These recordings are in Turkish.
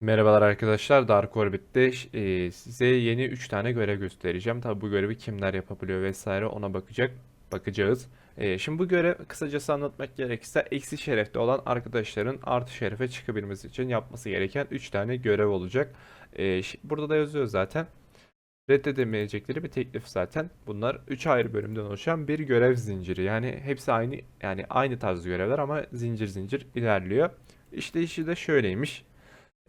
Merhabalar arkadaşlar, Dark Orbit'te e, size yeni 3 tane görev göstereceğim. Tabi bu görevi kimler yapabiliyor vesaire ona bakacak, bakacağız. E, şimdi bu görev kısacası anlatmak gerekirse eksi şerefte olan arkadaşların artı şerefe çıkabilmesi için yapması gereken 3 tane görev olacak. E, burada da yazıyor zaten. Reddedemeyecekleri bir teklif zaten. Bunlar 3 ayrı bölümden oluşan bir görev zinciri. Yani hepsi aynı yani aynı tarz görevler ama zincir zincir ilerliyor. İşte işi de şöyleymiş.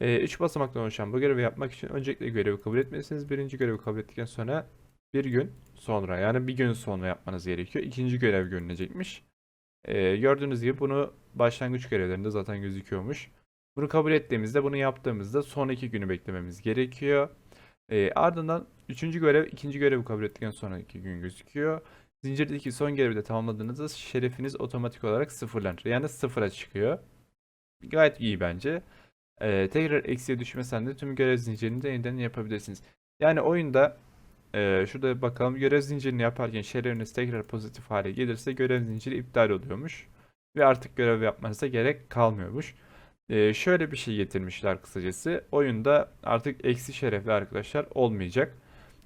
3 basamaktan oluşan bu görevi yapmak için öncelikle görevi kabul etmelisiniz. Birinci görevi kabul ettikten sonra bir gün sonra yani bir gün sonra yapmanız gerekiyor. İkinci görev görünecekmiş. Ee, gördüğünüz gibi bunu başlangıç görevlerinde zaten gözüküyormuş. Bunu kabul ettiğimizde bunu yaptığımızda son iki günü beklememiz gerekiyor. Ee, ardından üçüncü görev ikinci görevi kabul ettikten sonraki gün gözüküyor. Zincirdeki son görevi de tamamladığınızda şerefiniz otomatik olarak sıfırlanır. Yani sıfıra çıkıyor. Gayet iyi bence. Ee, tekrar eksiye düşmesen de tüm görev zincirini de yeniden yapabilirsiniz. Yani oyunda e, şurada bakalım görev zincirini yaparken şerefiniz tekrar pozitif hale gelirse görev zinciri iptal oluyormuş. Ve artık görev yapmanıza gerek kalmıyormuş. Ee, şöyle bir şey getirmişler kısacası. Oyunda artık eksi şerefli arkadaşlar olmayacak.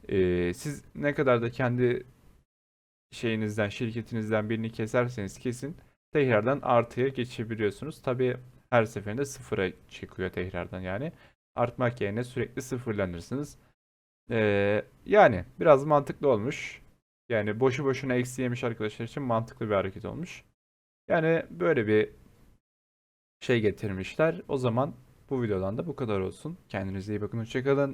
Ee, siz ne kadar da kendi şeyinizden, şirketinizden birini keserseniz kesin tekrardan artıya geçebiliyorsunuz. Tabii her seferinde sıfıra çıkıyor tekrardan yani. Artmak yerine sürekli sıfırlanırsınız. Ee, yani biraz mantıklı olmuş. Yani boşu boşuna eksi yemiş arkadaşlar için mantıklı bir hareket olmuş. Yani böyle bir şey getirmişler. O zaman bu videodan da bu kadar olsun. Kendinize iyi bakın. Hoşçakalın.